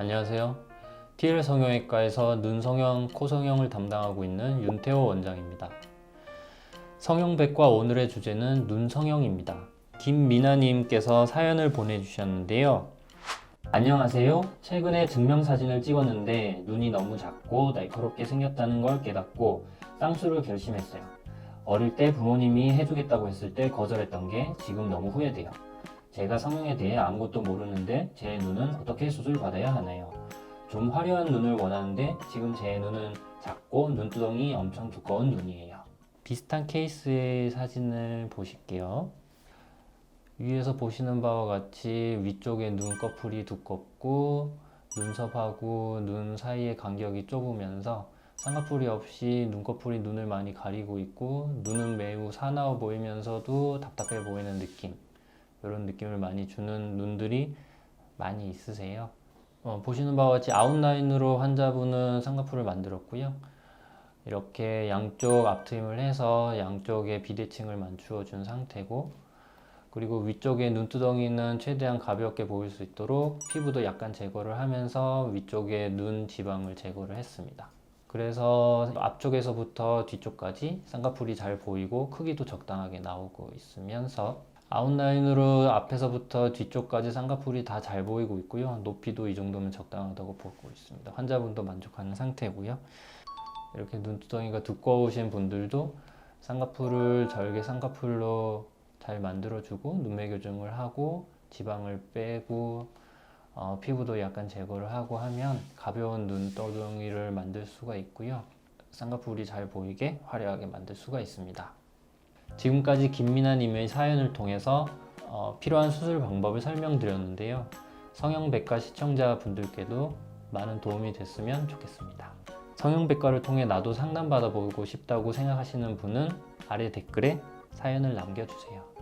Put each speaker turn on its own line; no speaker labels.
안녕하세요. TL 성형외과에서 눈 성형, 코 성형을 담당하고 있는 윤태호 원장입니다. 성형백과 오늘의 주제는 눈 성형입니다. 김미나님께서 사연을 보내주셨는데요. 안녕하세요. 최근에 증명사진을 찍었는데 눈이 너무 작고 날카롭게 생겼다는 걸 깨닫고 쌍수를 결심했어요. 어릴 때 부모님이 해주겠다고 했을 때 거절했던 게 지금 너무 후회돼요. 제가 성형에 대해 아무것도 모르는데 제 눈은 어떻게 수술받아야 하나요? 좀 화려한 눈을 원하는데 지금 제 눈은 작고 눈두덩이 엄청 두꺼운 눈이에요. 비슷한 케이스의 사진을 보실게요. 위에서 보시는 바와 같이 위쪽에 눈꺼풀이 두껍고 눈썹하고 눈 사이의 간격이 좁으면서 쌍꺼풀이 없이 눈꺼풀이 눈을 많이 가리고 있고 눈은 매우 사나워 보이면서도 답답해 보이는 느낌 이런 느낌을 많이 주는 눈들이 많이 있으세요. 어, 보시는 바와 같이 아웃라인으로 환자분은 쌍꺼풀을 만들었고요. 이렇게 양쪽 앞트임을 해서 양쪽에 비대칭을 맞추어 준 상태고 그리고 위쪽에 눈두덩이는 최대한 가볍게 보일 수 있도록 피부도 약간 제거를 하면서 위쪽에 눈 지방을 제거를 했습니다. 그래서 앞쪽에서부터 뒤쪽까지 쌍꺼풀이 잘 보이고 크기도 적당하게 나오고 있으면서 아웃라인으로 앞에서부터 뒤쪽까지 쌍꺼풀이 다 잘 보이고 있고요. 높이도 이 정도면 적당하다고 보고 있습니다. 환자분도 만족하는 상태고요. 이렇게 눈두덩이가 두꺼우신 분들도 쌍꺼풀을 절개 쌍꺼풀로 잘 만들어주고 눈매 교정을 하고 지방을 빼고 어, 피부도 약간 제거를 하고 하면 가벼운 눈두덩이를 만들 수가 있고요. 쌍꺼풀이 잘 보이게 화려하게 만들 수가 있습니다. 지금까지 김미나님의 사연을 통해서 어, 필요한 수술 방법을 설명드렸는데요. 성형백과 시청자분들께도 많은 도움이 됐으면 좋겠습니다. 성형백과를 통해 나도 상담받아보고 싶다고 생각하시는 분은 아래 댓글에 사연을 남겨주세요.